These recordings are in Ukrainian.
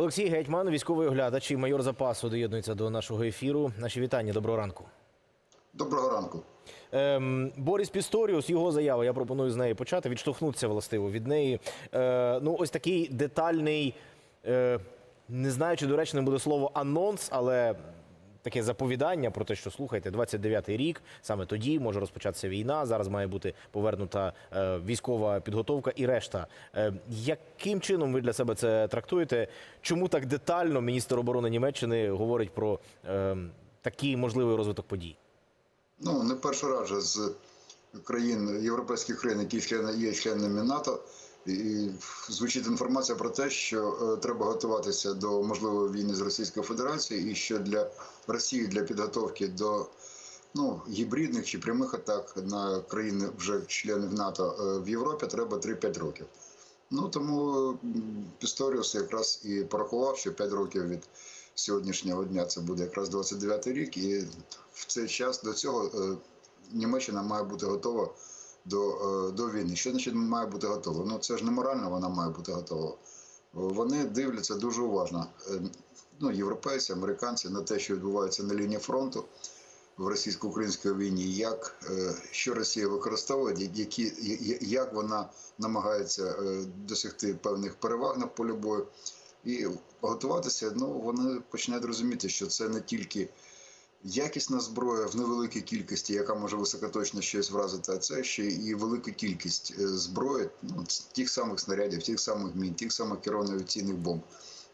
Олексій Гетьман, військовий оглядач і майор запасу, доєднується до нашого ефіру. Наші вітання. Доброго ранку. Доброго ранку. Ем, Борис Пісторіус, його заява. Я пропоную з неї почати. Відштовхнутися властиво від неї. Е, ну, ось такий детальний. Е, не знаю, чи доречним буде слово анонс, але таке заповідання про те, що слухайте, 29-й рік, саме тоді може розпочатися війна. Зараз має бути повернута е, військова підготовка і решта. Е, яким чином ви для себе це трактуєте? Чому так детально міністр оборони Німеччини говорить про е, такий можливий розвиток подій? Ну, не перший раз з країн, європейських країн, які є членами НАТО, і звучить інформація про те, що е, треба готуватися до можливої війни з Російською Федерацією, і що для Росії для підготовки до ну, гібридних чи прямих атак на країни вже членів НАТО е, в Європі треба 3-5 років. Ну тому Пісторіус якраз і порахував, що 5 років від сьогоднішнього дня це буде якраз 29-й рік, і в цей час до цього е, Німеччина має бути готова до, е, до війни. Що значить має бути готова? Ну це ж не морально, вона має бути готова. Вони дивляться дуже уважно. е, Ну, європейці, американці на те, що відбувається на лінії фронту в російсько-українській війні, як е, що Росія використовує, які як вона намагається е, досягти певних переваг на полі бою. І готуватися, ну вони починають розуміти, що це не тільки якісна зброя в невеликій кількості, яка може високоточно щось вразити, а це ще і велика кількість е, зброї, ну, тих самих снарядів, тих самих мін, тих самих керованно-авіаційних бомб.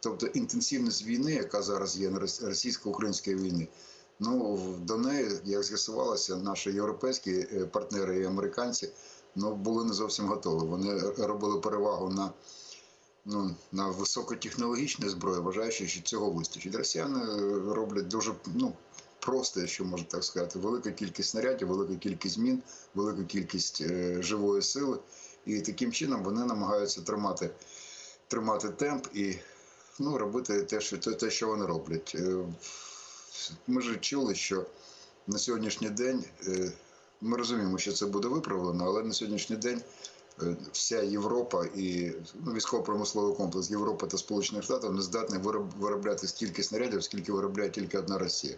Тобто інтенсивність війни, яка зараз є на російсько-української війни, ну до неї, як з'ясувалося, наші європейські е, партнери і американці ну, були не зовсім готові. Вони робили перевагу на ну, на високотехнологічну зброю, вважаючи, що цього вистачить. Росіяни е, роблять дуже ну, просто, якщо можна так сказати, велика кількість снарядів, велика кількість мін, велика кількість е, живої сили. І таким чином вони намагаються тримати, тримати темп і ну, робити те, що, те, що вони роблять. Е, Ми ж чули, що на сьогоднішній день е, ми розуміємо, що це буде виправлено, але на сьогоднішній день е, вся Європа і ну, військово-промисловий комплекс Європи та Сполучених Штатів не здатні вироб- виробляти стільки снарядів, скільки виробляє тільки одна Росія.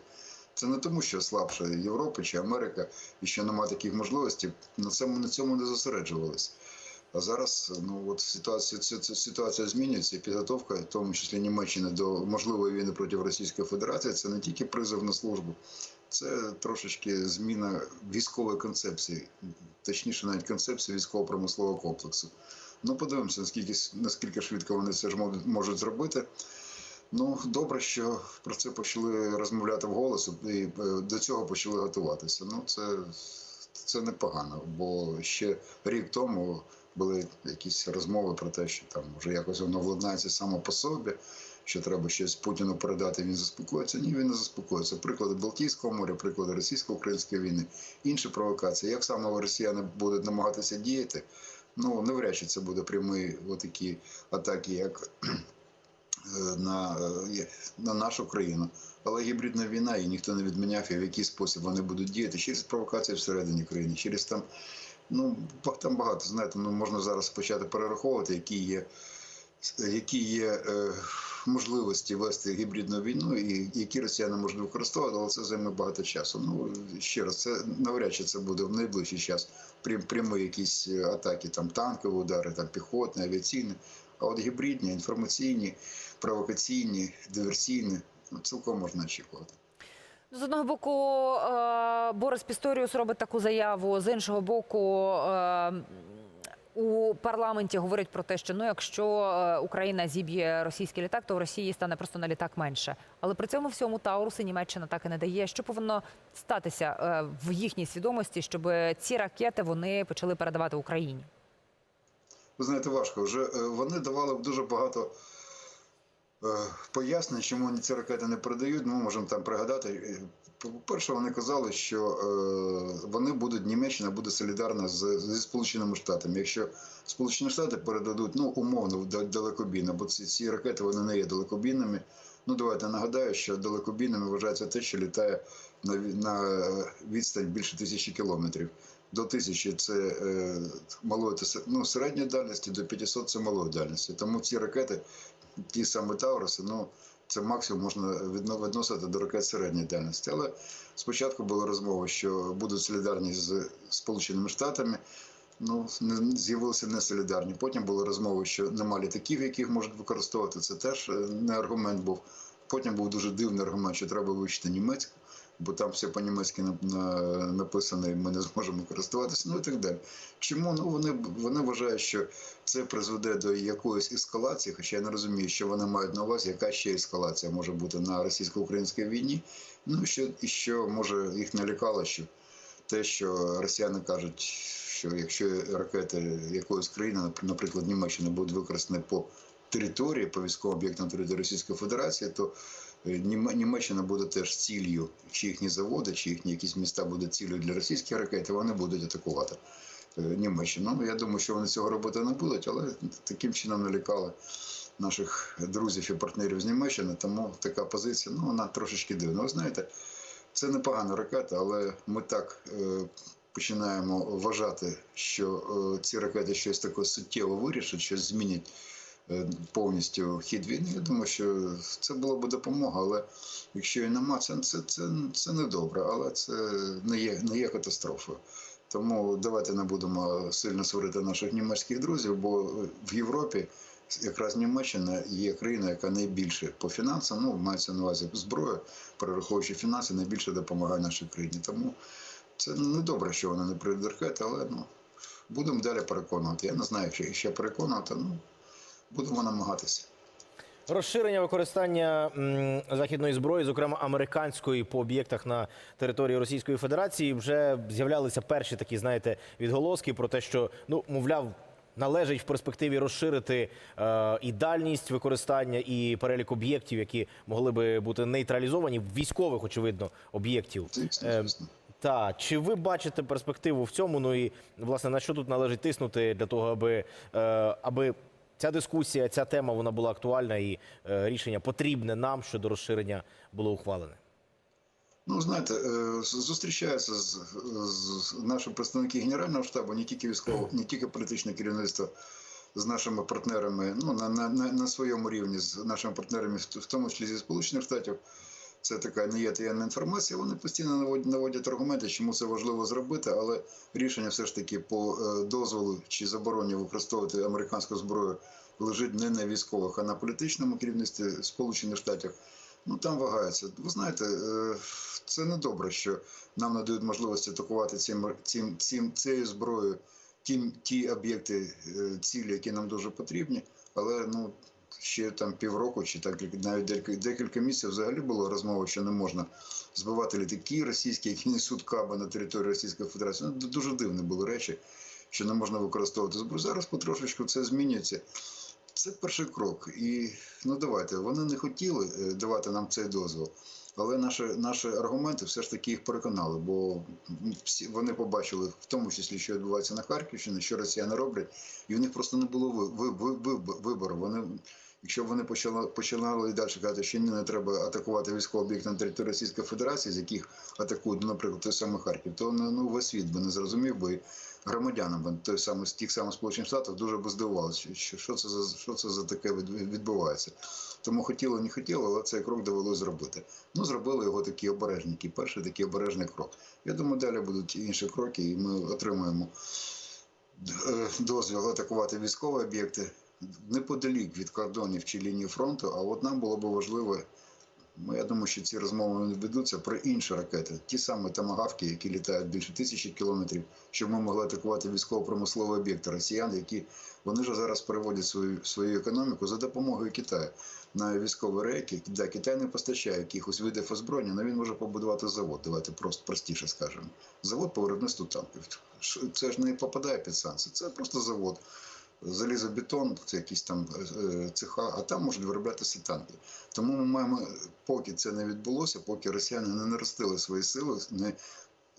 Це не тому, що слабша Європа чи Америка і що немає таких можливостей. На цьому на цьому не зосереджувалися. А зараз ну от ситуація ця, ця ситуація змінюється. і Підготовка, в тому числі Німеччини, до можливої війни проти Російської Федерації, це не тільки призов на службу, це трошечки зміна військової концепції, точніше, навіть концепції військово-промислового комплексу. Ну, подивимося, наскільки наскільки швидко вони це ж можуть- зробити. Ну, добре, що про це почали розмовляти вголос і е, до цього почали готуватися. Ну, це, це непогано, бо ще рік тому були якісь розмови про те, що там вже якось воно владнається само по собі, що треба щось Путіну передати, він заспокоїться. Ні, він не заспокоїться. Приклади Балтійського моря, приклади російсько-української війни, інші провокації. Як саме росіяни будуть намагатися діяти? Ну, навряд чи це буде прямі такі атаки, як на, е, на нашу країну. Але гібридна війна, і ніхто не відміняв, і в який спосіб вони будуть діяти через провокації всередині країни, через там, ну там багато, знаєте, ну можна зараз почати перераховувати, які є, які є е, можливості вести гібридну війну, і які росіяни можуть використовувати, але це займе багато часу. Ну ще раз, це навряд чи це буде в найближчий час. Прям прямі якісь е, атаки, там танкові удари, там піхотні, авіаційні. А от гібридні, інформаційні, провокаційні, диверсійні, ну, цілком можна очікувати. З одного боку, е, Борис Пісторіус робить таку заяву, з іншого боку, е, у парламенті говорять про те, що ну, якщо е, Україна зіб'є російський літак, то в Росії стане просто на літак менше. Але при цьому всьому Тауруси Німеччина так і не дає. Що повинно статися в їхній свідомості, щоб ці ракети вони почали передавати Україні? Ви знаєте, важко. Вже е, вони давали б дуже багато е, пояснень, чому вони ці ракети не передають. Ми можемо там пригадати. По-перше, вони казали, що е, вони будуть, Німеччина буде солідарна з, зі Сполученими Штатами. Якщо Сполучені Штати передадуть, ну, умовно, далекобійно, бо ці, ці ракети вони не є далекобійними. Ну, давайте нагадаю, що далекобійними вважається те, що літає на, на відстань більше тисячі кілометрів. До тисячі це е, малої ну, середньої дальності, до 500 це малої дальності. Тому ці ракети ті самі Тауруси, ну це максимум можна відносити до ракет середньої дальності. Але спочатку була розмова, що будуть солідарні з Сполученими Штатами. Ну, з'явилися не солідарні. Потім були розмови, що нема літаків, яких можуть використовувати. Це теж е, не аргумент був. Потім був дуже дивний аргумент, що треба вивчити німецьку, бо там все по-німецьки на- на- написано, і ми не зможемо користуватися, ну і так далі. Чому? Ну вони, вони вважають, що це призведе до якоїсь ескалації, хоча я не розумію, що вони мають на увазі, яка ще ескалація може бути на російсько-українській війні. Ну що, і що може їх налякало, що те, що росіяни кажуть, що якщо ракети якоїсь країни, наприклад, Німеччини, будуть використані по території, по військовим об'єктам території Російської Федерації, то Німеччина буде теж ціллю, чи їхні заводи, чи їхні якісь міста будуть ціллю для російських ракет, вони будуть атакувати е, Німеччину. Ну, я думаю, що вони цього робити не будуть, але таким чином налякали наших друзів і партнерів з Німеччини, тому така позиція, ну, вона трошечки дивна. Ви знаєте, це непогана ракета, але ми так е, починаємо вважати, що е, ці ракети щось таке суттєво вирішать, щось змінять е, повністю хід війни. Я думаю, що це була б допомога, але якщо і нема, це, це, це, це не добре, але це не є, не є катастрофою. Тому давайте не будемо сильно сварити наших німецьких друзів, бо в Європі якраз Німеччина є країна, яка найбільше по фінансам, ну мається на увазі зброя, перераховуючи фінанси, найбільше допомагає нашій країні. Тому це не добре, що вона не прийде але ну будемо далі переконувати. Я не знаю, якщо ще переконувати, ну будемо намагатися. Розширення використання західної зброї, зокрема американської, по об'єктах на території Російської Федерації, вже з'являлися перші такі, знаєте, відголоски про те, що ну мовляв. Належить в перспективі розширити е, і дальність використання, і перелік об'єктів, які могли би бути нейтралізовані, військових, очевидно, об'єктів. Е. Та чи ви бачите перспективу в цьому? Ну і власне на що тут належить тиснути для того, аби, е, аби ця дискусія, ця тема вона була актуальна і е, рішення потрібне нам щодо розширення було ухвалене? Ну, знаєте, е, зустрічаються з, з наші представники Генерального штабу, не тільки військово, не тільки політичне керівництво з нашими партнерами, ну, на, на, на, своєму рівні з нашими партнерами, в тому числі зі Сполучених Штатів. Це така не є таємна інформація. Вони постійно наводять, наводять аргументи, чому це важливо зробити, але рішення все ж таки по е, дозволу чи забороні використовувати американську зброю лежить не на військових, а на політичному керівництві Сполучених Штатів. Ну там вагається. Ви знаєте, е, це не добре, що нам надають можливість атакувати цим, цим, цим, цією зброєю ті, ті об'єкти, е, цілі, які нам дуже потрібні, але ну. Ще там півроку, чи так навіть декілька, місяців взагалі було розмова, що не можна збивати літаки російські, які несуть каби на території Російської Федерації. Ну, дуже дивні були речі, що не можна використовувати зброю. Зараз потрошечку це змінюється. Це перший крок. І ну давайте вони не хотіли е, давати нам цей дозвіл. Але наші, наші аргументи все ж таки їх переконали, бо всі вони побачили, в тому числі, що відбувається на Харківщині, що росіяни роблять, і в них просто не було ви, ви, ви, ви, вибору. Вони, якщо б вони почали, починали далі казати, що не треба атакувати військовий об'єкт на території Російської Федерації, з яких атакують, ну, наприклад, той самий Харків, то ну, ну, весь світ би не зрозумів би. Громадянам той самий з тих самих Сполучених Штатів дуже би здивувалося, що, що це за що це за таке відбувається. Тому хотіло, не хотіло, але цей крок довелося зробити. Ну, зробили його такі обережники. Перший такий обережний крок. Я думаю, далі будуть інші кроки, і ми отримаємо е, дозвіл атакувати військові об'єкти неподалік від кордонів чи лінії фронту. А от нам було б важливо. Ну, я думаю, що ці розмови не ведуться про інші ракети, ті самі тамагавки, які літають більше тисячі кілометрів, щоб ми могли атакувати військово-промислові об'єкти росіян, які вони ж зараз переводять свою свою економіку за допомогою Китаю на військові рейки. Да, Китай не постачає якихось видів озброєння, але він може побудувати завод. Давайте просто простіше скажемо. Завод по виробництву танків. Це ж не попадає під санкції, це просто завод. Залізобетон, це якісь там е, цеха, а там можуть вироблятися танки. Тому ми маємо, поки це не відбулося, поки росіяни не наростили свої сили, не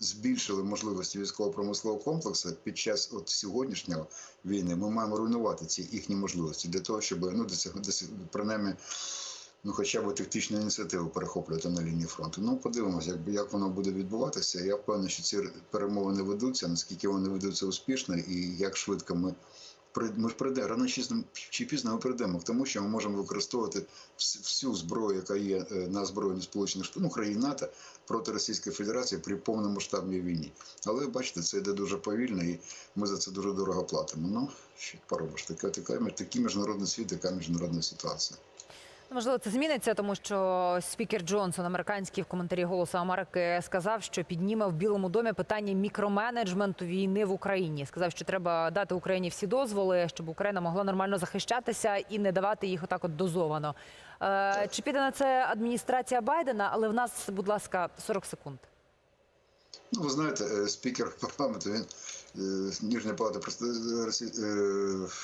збільшили можливості військово-промислового комплексу під час от сьогоднішнього війни, ми маємо руйнувати ці їхні можливості для того, щоб ну, досяг, досяг, принаймні, ну, хоча б тактичну ініціативу перехоплювати на лінії фронту. Ну, подивимося, як, воно буде відбуватися. Я впевнений, що ці перемовини ведуться, наскільки вони ведуться успішно і як швидко ми ми ж прийдемо рано чи пізно- ми прийдемо тому, що ми можемо використовувати всю зброю, яка є е, на озброєнні Сполучених Штатів, ну, НАТО проти Російської Федерації при повномасштабній війні. Але бачите, це йде дуже повільно, і ми за це дуже дорого платимо. Ну що поробиш, така, така, такий міжнародний світ, така міжнародна ситуація. Можливо, це зміниться, тому що спікер Джонсон, американський в коментарі Голосу Америки, сказав, що підніме в Білому домі питання мікроменеджменту війни в Україні. Сказав, що треба дати Україні всі дозволи, щоб Україна могла нормально захищатися і не давати їх отак от дозовано. Е, чи піде на це адміністрація Байдена? Але в нас, будь ласка, 40 секунд. Ну, ви знаєте, е, спікер парламенту, він е, Ніжня палата е,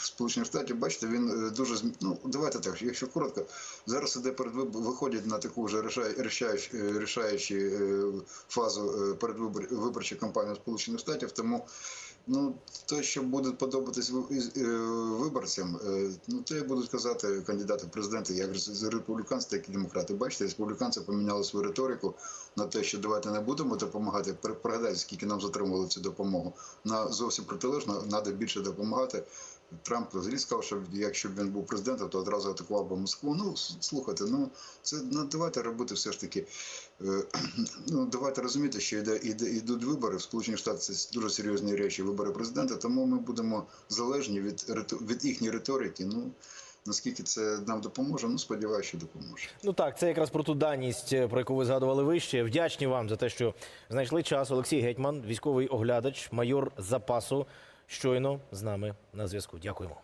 Сполучених Штатів, бачите, він е, дуже ну, давайте так, якщо коротко, зараз іде перед виходять на таку вже рішаючу, е, е, фазу передвиборчої виборчої кампанії Сполучених Штатів, тому Ну, те, що буде подобатись е, виборцям, е, ну те будуть казати кандидати в президенти, як республіканці, так і демократи. Бачите, республіканці поміняли свою риторику на те, що давайте не будемо допомагати. При- Пригадайте, скільки нам затримували цю допомогу. На зовсім протилежно, треба більше допомагати. Трамп взагалі сказав, що якщо б він був президентом, то одразу атакував би Москву. Ну слухайте, ну це ну, давайте робити все ж таки. е, Ну давайте розуміти, що йде, йде йдуть вибори в Сполучених Штатах. Це дуже серйозні речі, вибори президента. Тому ми будемо залежні від від їхньої риторики. Ну наскільки це нам допоможе? Ну сподіваюся, що допоможе. Ну так, це якраз про ту даність, е, про яку ви згадували вище. Вдячні вам за те, що знайшли час. Олексій Гетьман, військовий оглядач, майор запасу, щойно з нами на зв'язку. Дякуємо.